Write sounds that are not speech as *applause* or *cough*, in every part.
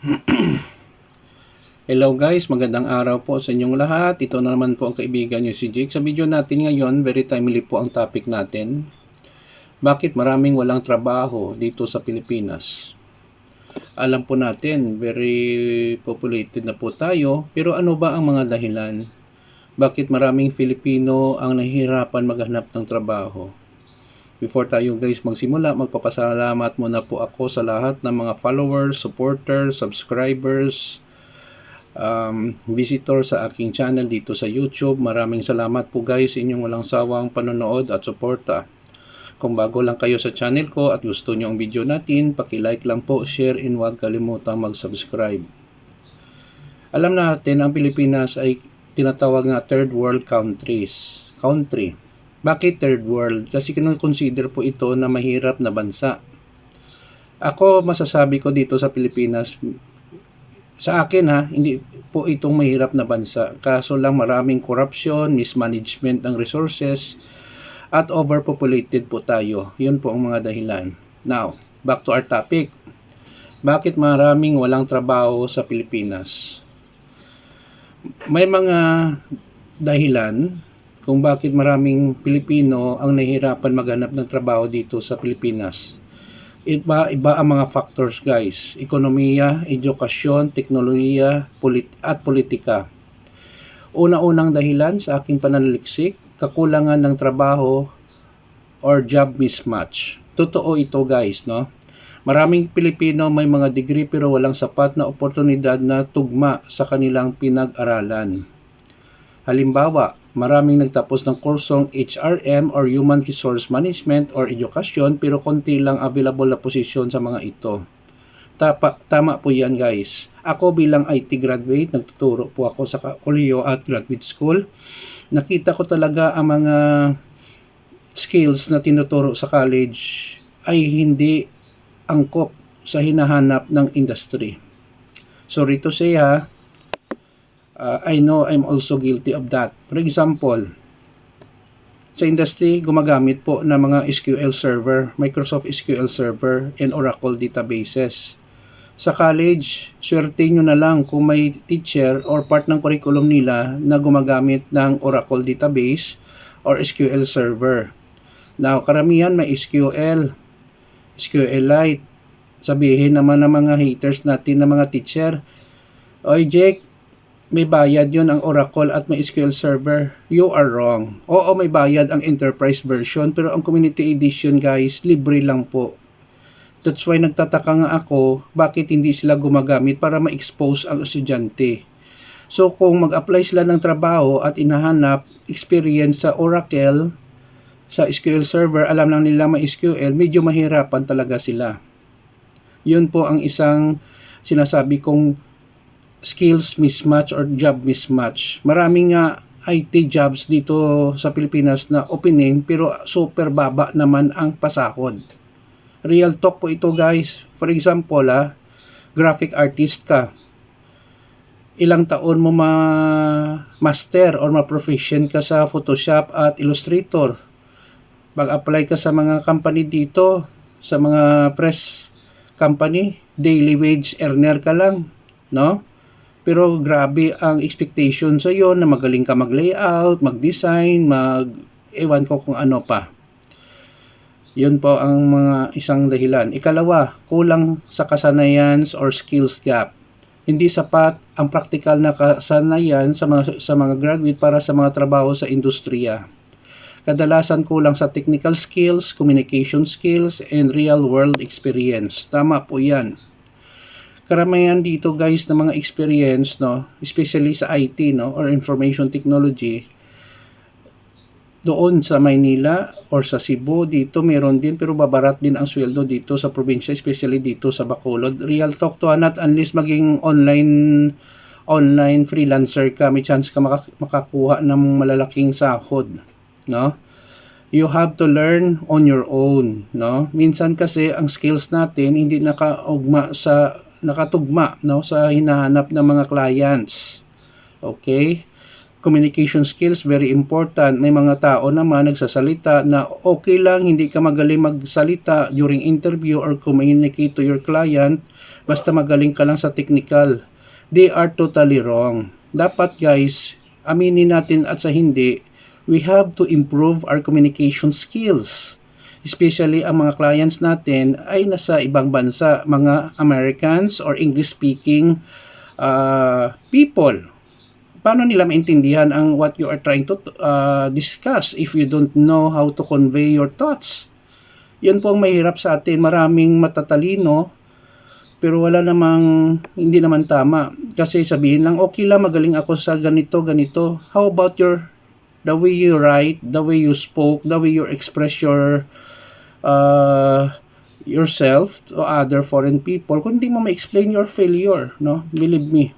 *clears throat* Hello guys, magandang araw po sa inyong lahat. Ito na naman po ang kaibigan nyo si Jake. Sa video natin ngayon, very timely po ang topic natin. Bakit maraming walang trabaho dito sa Pilipinas? Alam po natin, very populated na po tayo. Pero ano ba ang mga dahilan? Bakit maraming Filipino ang nahihirapan maghanap ng trabaho? Before tayo guys magsimula, magpapasalamat muna po ako sa lahat ng mga followers, supporters, subscribers, um, visitor sa aking channel dito sa YouTube. Maraming salamat po guys inyong walang sawang panonood at suporta. Kung bago lang kayo sa channel ko at gusto nyo ang video natin, paki-like lang po, share, and huwag kalimutang mag-subscribe. Alam natin ang Pilipinas ay tinatawag na third world countries. Country. Bakit third world? Kasi consider po ito na mahirap na bansa. Ako masasabi ko dito sa Pilipinas, sa akin ha, hindi po itong mahirap na bansa. Kaso lang maraming corruption, mismanagement ng resources, at overpopulated po tayo. Yun po ang mga dahilan. Now, back to our topic. Bakit maraming walang trabaho sa Pilipinas? May mga dahilan kung bakit maraming Pilipino ang nahihirapan maghanap ng trabaho dito sa Pilipinas. Iba, iba ang mga factors guys. Ekonomiya, edukasyon, teknolohiya, polit- at politika. Una-unang dahilan sa aking pananaliksik, kakulangan ng trabaho or job mismatch. Totoo ito guys, no? Maraming Pilipino may mga degree pero walang sapat na oportunidad na tugma sa kanilang pinag-aralan. Halimbawa, maraming nagtapos ng kursong HRM or Human Resource Management or Edukasyon pero konti lang available na posisyon sa mga ito. Tapa, tama po yan guys. Ako bilang IT graduate, nagtuturo po ako sa koleyo at graduate school. Nakita ko talaga ang mga skills na tinuturo sa college ay hindi angkop sa hinahanap ng industry. Sorry to say ha, uh, I know I'm also guilty of that. For example, sa industry, gumagamit po ng mga SQL Server, Microsoft SQL Server, and Oracle databases. Sa college, swerte nyo na lang kung may teacher or part ng curriculum nila na gumagamit ng Oracle database or SQL Server. Now, karamihan may SQL, SQLite. Sabihin naman ng mga haters natin ng mga teacher, Oy Jake, may bayad yon ang Oracle at may SQL Server. You are wrong. Oo, may bayad ang enterprise version pero ang community edition guys, libre lang po. That's why nagtataka nga ako bakit hindi sila gumagamit para ma-expose ang estudyante. So kung mag-apply sila ng trabaho at inahanap experience sa Oracle, sa SQL Server, alam lang nila may SQL, medyo mahirapan talaga sila. Yun po ang isang sinasabi kong skills mismatch or job mismatch. Maraming nga IT jobs dito sa Pilipinas na opening pero super baba naman ang pasahod. Real talk po ito guys. For example, ah, graphic artist ka. Ilang taon mo ma-master or ma-proficient ka sa Photoshop at Illustrator. Mag-apply ka sa mga company dito, sa mga press company, daily wage earner ka lang, no? Pero grabe ang expectation sa iyo na magaling ka mag-layout, mag-design, mag ewan ko kung ano pa. Yun po ang mga isang dahilan. Ikalawa, kulang sa kasanayan or skills gap. Hindi sapat ang praktikal na kasanayan sa mga, sa mga graduate para sa mga trabaho sa industriya. Kadalasan kulang sa technical skills, communication skills, and real world experience. Tama po yan. Karamihan dito guys ng mga experience, no, especially sa IT no, or information technology, doon sa Maynila or sa Cebu, dito meron din pero babarat din ang sweldo dito sa probinsya, especially dito sa Bacolod. Real talk to, not unless maging online online freelancer ka, may chance ka makakuha ng malalaking sahod, no? You have to learn on your own, no? Minsan kasi ang skills natin hindi nakaugma sa nakatugma, no, sa hinahanap ng mga clients. Okay? communication skills very important. May mga tao naman nagsasalita na okay lang hindi ka magaling magsalita during interview or communicate to your client basta magaling ka lang sa technical. They are totally wrong. Dapat guys, aminin natin at sa hindi, we have to improve our communication skills. Especially ang mga clients natin ay nasa ibang bansa, mga Americans or English-speaking uh, people. Paano nila maintindihan ang what you are trying to uh, discuss if you don't know how to convey your thoughts? Yan po ang mahirap sa atin. Maraming matatalino pero wala namang hindi naman tama kasi sabihin lang okay lang magaling ako sa ganito ganito how about your the way you write the way you spoke the way you express your uh, yourself to other foreign people kung hindi mo ma-explain your failure no? Believe me.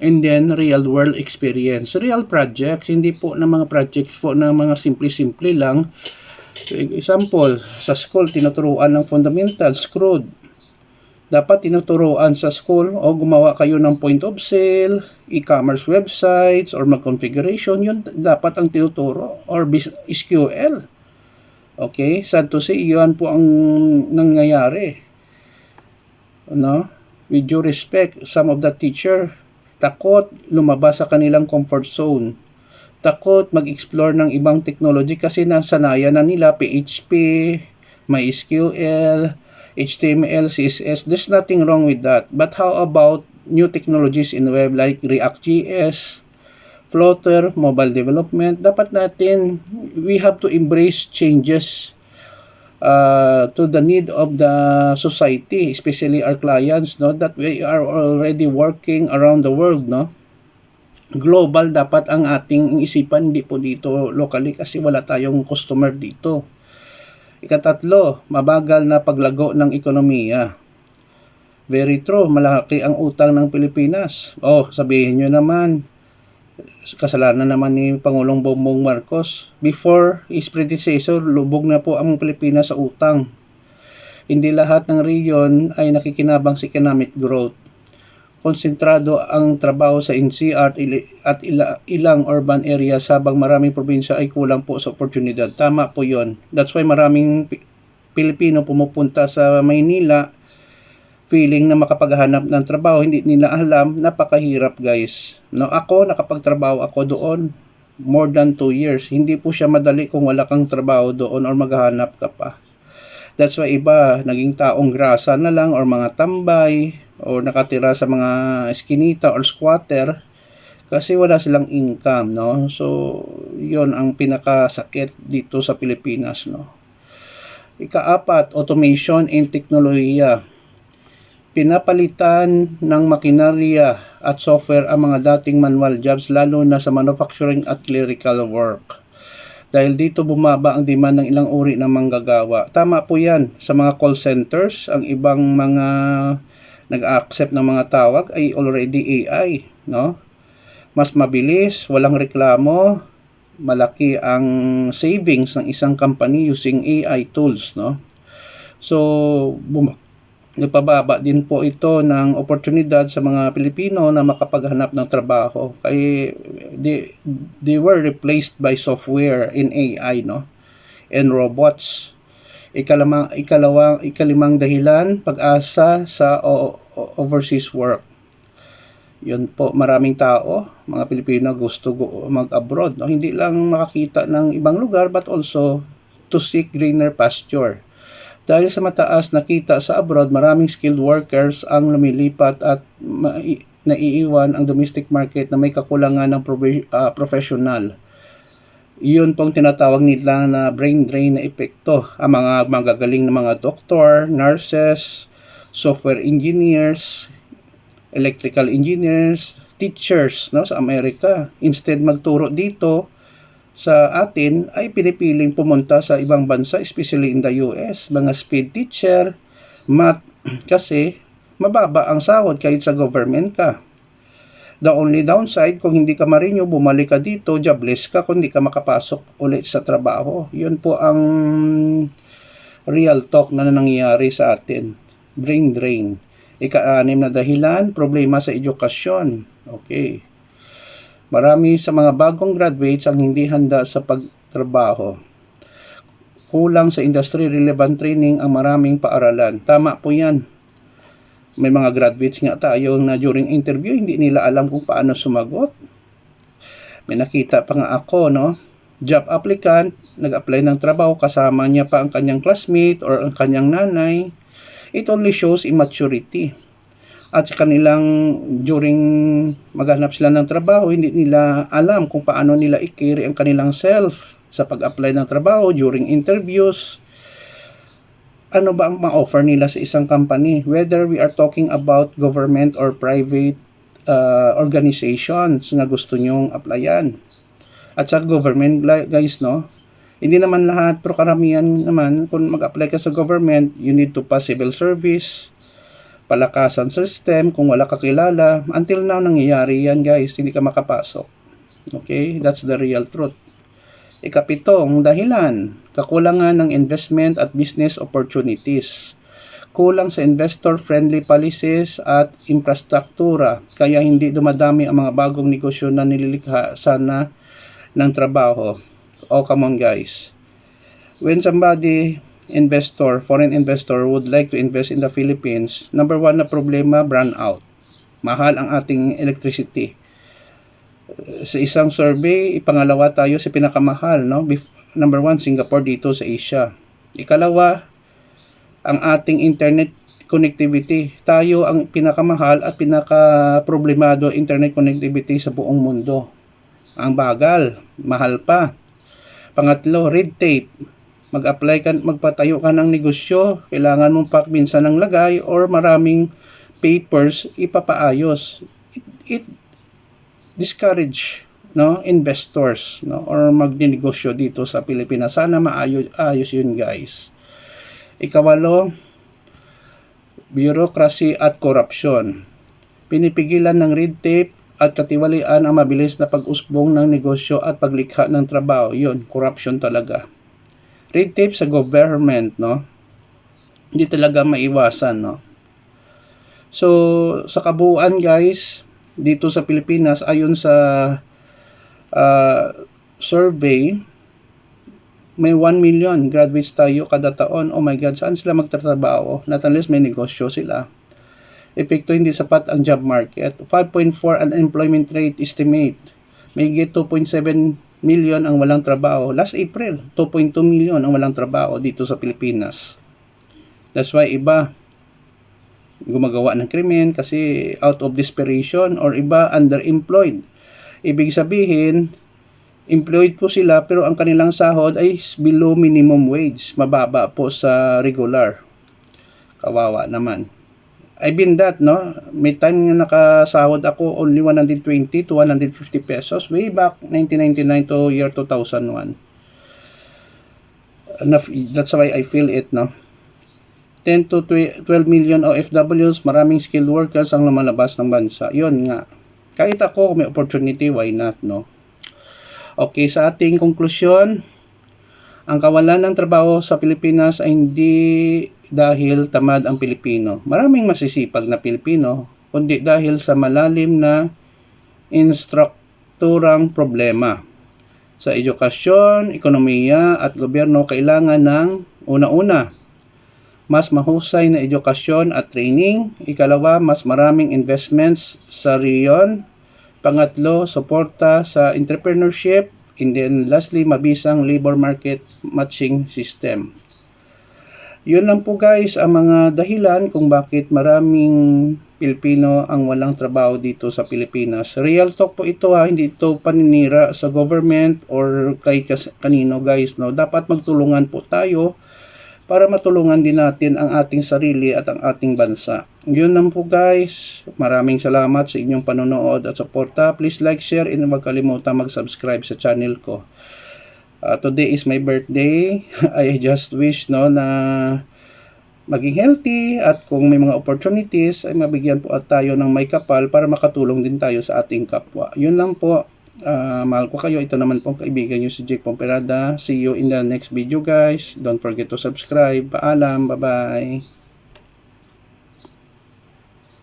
And then real world experience. Real projects. Hindi po na mga projects po na mga simple-simple lang. Example sa school tinuturuan ng fundamentals crude dapat tinuturoan sa school o gumawa kayo ng point of sale, e-commerce websites, or mag-configuration, yun dapat ang tinuturo, or SQL. Okay? Sad to say, yun po ang nangyayari. No? With due respect, some of the teacher, takot lumabas sa kanilang comfort zone. Takot mag-explore ng ibang technology kasi nasanayan na nila PHP, MySQL, HTML, CSS, there's nothing wrong with that. But how about new technologies in web like React.js, Flutter, mobile development? Dapat natin, we have to embrace changes uh, to the need of the society, especially our clients, no? That we are already working around the world, no? Global dapat ang ating isipan, hindi po dito locally kasi wala tayong customer dito. Ikatatlo, mabagal na paglago ng ekonomiya. Very true, malaki ang utang ng Pilipinas. Oh, sabihin nyo naman, kasalanan naman ni Pangulong Bongbong Marcos. Before his predecessor, lubog na po ang Pilipinas sa utang. Hindi lahat ng region ay nakikinabang sa economic growth konsentrado ang trabaho sa NCR at ilang urban areas habang maraming probinsya ay kulang po sa oportunidad. Tama po yon. That's why maraming Pilipino pumupunta sa Maynila feeling na makapaghanap ng trabaho. Hindi nila alam, napakahirap guys. No, ako, nakapagtrabaho ako doon more than 2 years. Hindi po siya madali kung wala kang trabaho doon or maghahanap ka pa. That's why iba, naging taong grasa na lang or mga tambay, o nakatira sa mga eskinita or squatter kasi wala silang income no so yon ang pinakasakit dito sa Pilipinas no ikaapat automation and teknolohiya pinapalitan ng makinarya at software ang mga dating manual jobs lalo na sa manufacturing at clerical work dahil dito bumaba ang demand ng ilang uri ng manggagawa. Tama po yan sa mga call centers, ang ibang mga nag-accept ng mga tawag ay already AI, no? Mas mabilis, walang reklamo, malaki ang savings ng isang company using AI tools, no? So, bum- nagpababa din po ito ng oportunidad sa mga Pilipino na makapaghanap ng trabaho. Kaya they, they were replaced by software in AI, no? And robots Ikalama, ikalawang, ikalimang dahilan, pag-asa sa o, o, overseas work. Yun po, maraming tao, mga Pilipino gusto mag-abroad. No? Hindi lang makakita ng ibang lugar but also to seek greener pasture. Dahil sa mataas na kita sa abroad, maraming skilled workers ang lumilipat at naiiwan ang domestic market na may kakulangan ng uh, professional iyon pong tinatawag nila na brain drain na epekto. Ang mga magagaling na mga doktor, nurses, software engineers, electrical engineers, teachers no, sa Amerika. Instead magturo dito sa atin ay pinipiling pumunta sa ibang bansa, especially in the US. Mga speed teacher, math, *clears throat* kasi mababa ang sahod kahit sa government ka. The only downside, kung hindi ka marinyo, bumalik ka dito, jobless ka kung hindi ka makapasok ulit sa trabaho. Yun po ang real talk na nangyayari sa atin. Brain drain. Ika-anim na dahilan, problema sa edukasyon. Okay. Marami sa mga bagong graduates ang hindi handa sa pagtrabaho. Kulang sa industry relevant training ang maraming paaralan. Tama po yan May mga graduates nga tayo na during interview, hindi nila alam kung paano sumagot. May nakita pa nga ako, no? Job applicant, nag-apply ng trabaho, kasama niya pa ang kanyang classmate or ang kanyang nanay. It only shows immaturity. At sa kanilang, during maghanap sila ng trabaho, hindi nila alam kung paano nila i-carry ang kanilang self sa pag-apply ng trabaho, during interviews, ano ba ang ma-offer nila sa isang company? Whether we are talking about government or private uh, organizations na gusto nyong applyan. At sa government guys no? Hindi naman lahat pero karamihan naman kung mag-apply ka sa government you need to pass civil service palakasan system kung wala ka kilala until now nangyayari yan guys hindi ka makapasok okay that's the real truth Ikapitong dahilan, kakulangan ng investment at business opportunities. Kulang sa investor-friendly policies at infrastruktura, kaya hindi dumadami ang mga bagong negosyo na nililikha sana ng trabaho. Oh, come on guys. When somebody investor, foreign investor would like to invest in the Philippines, number one na problema, brand out. Mahal ang ating electricity sa isang survey, ipangalawa tayo sa pinakamahal, no? Number one, Singapore dito sa Asia. Ikalawa, ang ating internet connectivity. Tayo ang pinakamahal at pinaka-problemado internet connectivity sa buong mundo. Ang bagal, mahal pa. Pangatlo, red tape. Mag-apply ka, magpatayo ka ng negosyo, kailangan mong pakbinsan ng lagay or maraming papers ipapaayos. It, it discourage no investors no or magnenegosyo dito sa Pilipinas. Sana maayos ayos yun guys. Ikawalo bureaucracy at corruption. Pinipigilan ng red tape at katiwalian ang mabilis na pag-usbong ng negosyo at paglikha ng trabaho. Yun corruption talaga red tape sa government no hindi talaga maiwasan no so sa kabuuan guys dito sa Pilipinas ayon sa uh, survey may 1 million graduates tayo kada taon. Oh my God, saan sila magtatrabaho? Not unless may negosyo sila. Epekto hindi sapat ang job market. 5.4 unemployment rate estimate. May 2.7 million ang walang trabaho. Last April, 2.2 million ang walang trabaho dito sa Pilipinas. That's why iba, gumagawa ng krimen kasi out of desperation or iba underemployed. Ibig sabihin, employed po sila pero ang kanilang sahod ay below minimum wage. Mababa po sa regular. Kawawa naman. I've been that, no? May time na nakasahod ako only 120 to 150 pesos way back 1999 to year 2001. That's why I feel it, no? 10 to 12 million OFWs, maraming skilled workers ang lumalabas ng bansa. Yun nga. Kahit ako, may opportunity, why not, no? Okay, sa ating konklusyon, ang kawalan ng trabaho sa Pilipinas ay hindi dahil tamad ang Pilipino. Maraming masisipag na Pilipino, kundi dahil sa malalim na instrukturang problema. Sa edukasyon, ekonomiya at gobyerno kailangan ng una-una mas mahusay na edukasyon at training. Ikalawa, mas maraming investments sa riyon. Pangatlo, suporta sa entrepreneurship. And then lastly, mabisang labor market matching system. Yun lang po guys ang mga dahilan kung bakit maraming Pilipino ang walang trabaho dito sa Pilipinas. Real talk po ito ha, hindi ito paninira sa government or kay kanino guys. No? Dapat magtulungan po tayo para matulungan din natin ang ating sarili at ang ating bansa. Yun lang po guys. Maraming salamat sa inyong panonood at suporta. Please like, share, and huwag kalimutan mag-subscribe sa channel ko. Uh, today is my birthday. *laughs* I just wish no na maging healthy at kung may mga opportunities ay mabigyan po at tayo ng may kapal para makatulong din tayo sa ating kapwa. Yun lang po. Uh, mahal ko kayo. Ito naman po kaibigan nyo si Jake Pomperada. See you in the next video guys. Don't forget to subscribe. Paalam. Bye-bye.